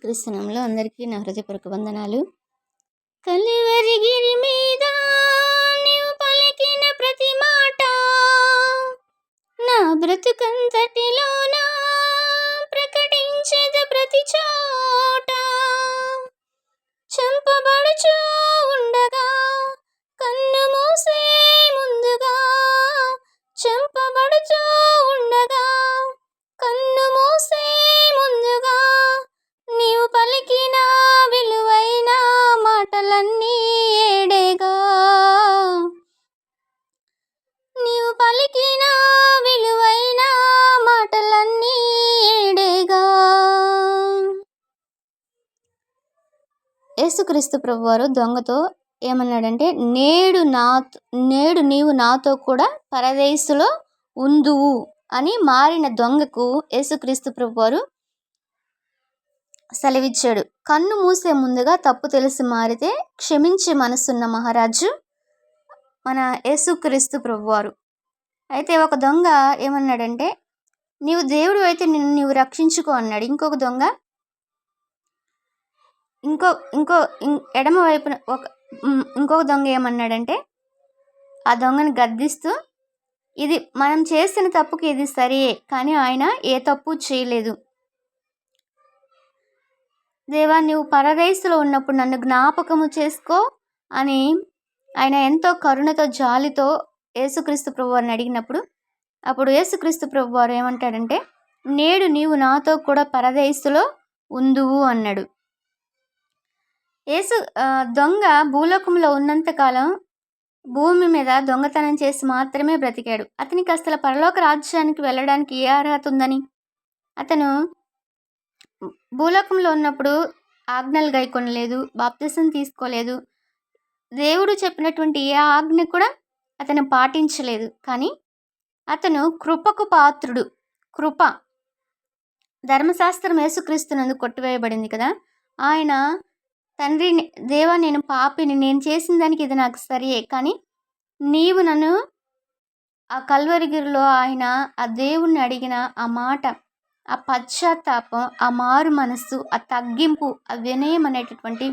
క్రీస్తునంలో అందరికీ నా హృదయపూర్వక వందనాలు. కలివరిగిరి మీద నీవు పలికిన ప్రతి మాట నా బ్రతుకంతటిలోనా యేసుక్రీస్తు ప్రభువారు దొంగతో ఏమన్నాడంటే నేడు నా నేడు నీవు నాతో కూడా పరదేశులో ఉందువు అని మారిన దొంగకు యేసుక్రీస్తు ప్రభువారు సెలవిచ్చాడు. కన్ను మూసే ముందుగా తప్పు తెలిసి మారితే క్షమించే మనసున్న మహారాజు మన యేసుక్రీస్తు ప్రభువారు. అయితే ఒక దొంగ ఏమన్నాడంటే నీవు దేవుడు అయితే నిన్ను నీవు రక్షించుకో అన్నాడు. ఇంకొక దొంగ ఇంకో ఇంకో ఎడమ వైపున ఒక ఇంకొక దొంగ ఏమన్నాడంటే ఆ దొంగని గద్దిస్తూ ఇది మనం చేసిన తప్పుకి ఇది సరియే కానీ ఆయన ఏ తప్పు చేయలేదు. దేవా నువ్వు పరదేశంలో ఉన్నప్పుడు నన్ను జ్ఞాపకము చేసుకో అని ఆయన ఎంతో కరుణతో జాలితో యేసుక్రీస్తు ప్రభు వారిని అడిగినప్పుడు అప్పుడు యేసుక్రీస్తు ప్రభు వారు ఏమంటాడంటే నేడు నీవు నాతో కూడా పరదేశంలో ఉందువు అన్నాడు. యేసు దొంగ భూలోకంలో ఉన్నంతకాలం భూమి మీద దొంగతనం చేసి మాత్రమే బ్రతికాడు. అతనికి అసలు పరలోక రాజ్యానికి వెళ్ళడానికి ఏ అర్హత ఉందని? అతను భూలోకంలో ఉన్నప్పుడు ఆజ్ఞలు గైకొనలేదు బాప్తిసం తీసుకోలేదు. దేవుడు చెప్పినటువంటి ఏ ఆజ్ఞ కూడా అతను పాటించలేదు. కానీ అతను కృపకు పాత్రుడు. కృప. ధర్మశాస్త్రం యేసుక్రీస్తునందు కొట్టివేయబడింది కదా. ఆయన తండ్రి దేవా నేను పాపిని. నేను చేసిన దానికి ఇది నాకు సరియే. కానీ నీవు నన్ను ఆ కల్వరిగిరిలో ఆయన ఆ దేవుణ్ణి అడిగిన ఆ మాట ఆ పశ్చాత్తాపం ఆ మారు మనస్సు ఆ తగ్గింపు ఆ వినయం అనేటటువంటి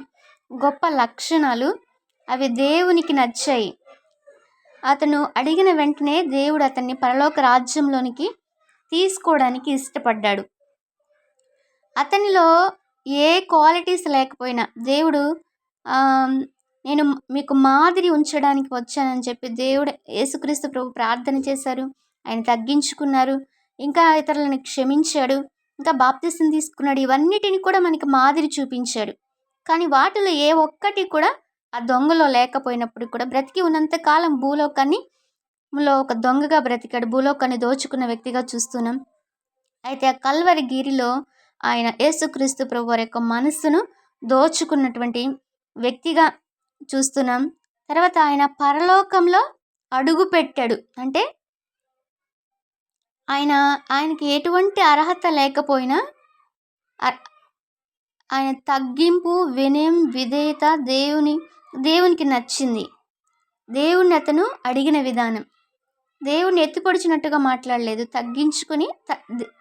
గొప్ప లక్షణాలు అవి దేవునికి నచ్చాయి. అతను అడిగిన వెంటనే దేవుడు అతన్ని పరలోక రాజ్యంలోనికి తీసుకోవడానికి ఇష్టపడ్డాడు. అతనిలో ఏ క్వాలిటీస్ లేకపోయినా దేవుడు నేను మీకు మాదిరి ఉంచడానికి వచ్చానని చెప్పి దేవుడు యేసుక్రీస్తు ప్రభు ప్రార్థన చేశారు. ఆయన తగ్గించుకున్నారు. ఇంకా ఇతరులను క్షమించాడు. ఇంకా బాప్తిసం తీసుకున్నాడు. ఇవన్నిటిని కూడా మనకి మాదిరి చూపించాడు. కానీ వాటిలో ఏ ఒక్కటి కూడా ఆ దొంగలో లేకపోయినప్పుడు కూడా బ్రతికి ఉన్నంతకాలం భూలోకాన్ని లో ఒక దొంగగా బ్రతికాడు. భూలోకాన్ని దోచుకున్న వ్యక్తిగా చూస్తున్నాం. అయితే ఆ కల్వరి గిరిలో ఆయన యేసుక్రీస్తు ప్రభు వారి యొక్క మనస్సును దోచుకున్నటువంటి వ్యక్తిగా చూస్తున్నాం. తర్వాత ఆయన పరలోకంలో అడుగు పెట్టాడు అంటే ఆయన ఆయనకి ఎటువంటి అర్హత లేకపోయినా ఆయన తగ్గింపు వినయం విధేయత దేవుని దేవునికి నచ్చింది. దేవుణ్ణి అతను అడిగిన విధానం. దేవుణ్ణి ఎత్తిపొడిచినట్టుగా మాట్లాడలేదు. తగ్గించుకుని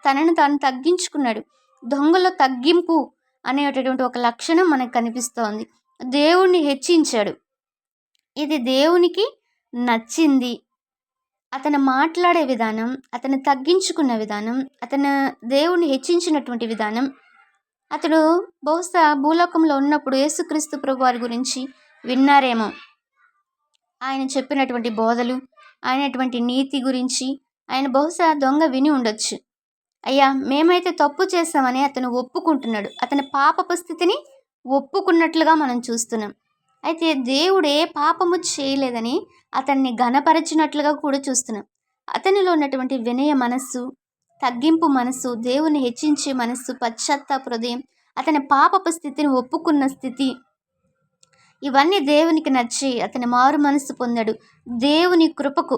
తనను తాను తగ్గించుకున్నాడు. దొంగలో తగ్గింపు అనేటటువంటి ఒక లక్షణం మనకు కనిపిస్తోంది. దేవుణ్ణి హెచ్చించాడు. ఇది దేవునికి నచ్చింది. అతను మాట్లాడే విధానం అతను తగ్గించుకున్న విధానం అతను దేవుణ్ణి హెచ్చించినటువంటి విధానం అతడు బహుశా భూలోకంలో ఉన్నప్పుడు యేసుక్రీస్తు ప్రభు వారి గురించి విన్నారేమో. ఆయన చెప్పినటువంటి బోధలు ఆయనటువంటి నీతి గురించి ఆయన బహుశా దొంగ విని ఉండొచ్చు. అయ్యా మేమైతే తప్పు చేశామని అతను ఒప్పుకుంటున్నాడు. అతని పాపపు స్థితిని ఒప్పుకున్నట్లుగా మనం చూస్తున్నాం. అయితే దేవుడే పాపము చేయలేదని అతన్ని ఘనపరచినట్లుగా కూడా చూస్తున్నాం. అతనిలో ఉన్నటువంటి వినయ మనస్సు తగ్గింపు మనస్సు దేవుని హెచ్చించే మనస్సు పశ్చాత్తాప హృదయం అతని పాపపు స్థితిని ఒప్పుకున్న స్థితి ఇవన్నీ దేవునికి నచ్చి అతని మారు మనస్సు పొందాడు. దేవుని కృపకు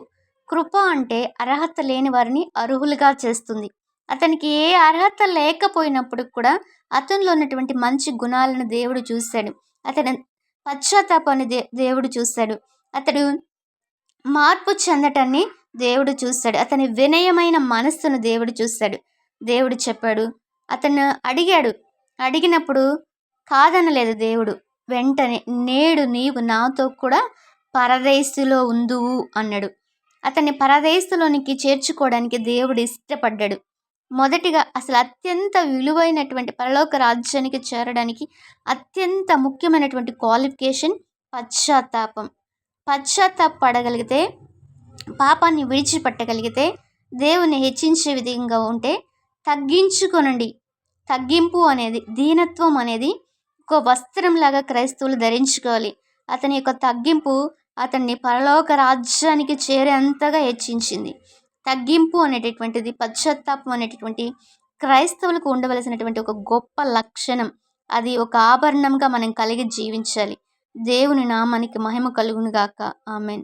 కృప అంటే అర్హత లేని వారిని అర్హులుగా చేస్తుంది. అతనికి ఏ అర్హత లేకపోయినప్పుడు కూడా అతనిలో ఉన్నటువంటి మంచి గుణాలను దేవుడు చూశాడు అతని పశ్చాత్తాపాన్ని దే దేవుడు చూశాడు అతడు మార్పు చెందటాన్ని దేవుడు చూస్తాడు. అతని వినయమైన మనస్సును దేవుడు చూస్తాడు. దేవుడు చెప్పాడు. అతను అడిగాడు. అడిగినప్పుడు కాదనలేదు దేవుడు. వెంటనే నేడు నీవు నాతో కూడా పరదేశులో ఉందువు అన్నాడు. అతన్ని పరదేశులోనికి చేర్చుకోవడానికి దేవుడు ఇష్టపడ్డాడు. మొదటిగా అసలు అత్యంత విలువైనటువంటి పరలోక రాజ్యానికి చేరడానికి అత్యంత ముఖ్యమైనటువంటి క్వాలిఫికేషన్ పశ్చాత్తాపం. పశ్చాత్తాపడగలిగితే పాపాన్ని విడిచిపెట్టగలిగితే దేవుని హెచ్చించే విధంగా ఉంటే తగ్గించుకొనండి. తగ్గింపు అనేది దీనత్వం అనేది ఒక వస్త్రంలాగా క్రైస్తవులు ధరించుకోవాలి. అతని యొక్క తగ్గింపు అతన్ని పరలోక రాజ్యానికి చేరేంతగా హెచ్చించింది. తగ్గింపు అనేటటువంటిది పశ్చాత్తాపం అనేటటువంటి క్రైస్తవులకు ఉండవలసినటువంటి ఒక గొప్ప లక్షణం. అది ఒక ఆభరణంగా మనం కలిగి జీవించాలి. దేవుని నామానికి మహిమ కలుగునుగాక. ఆమెన్.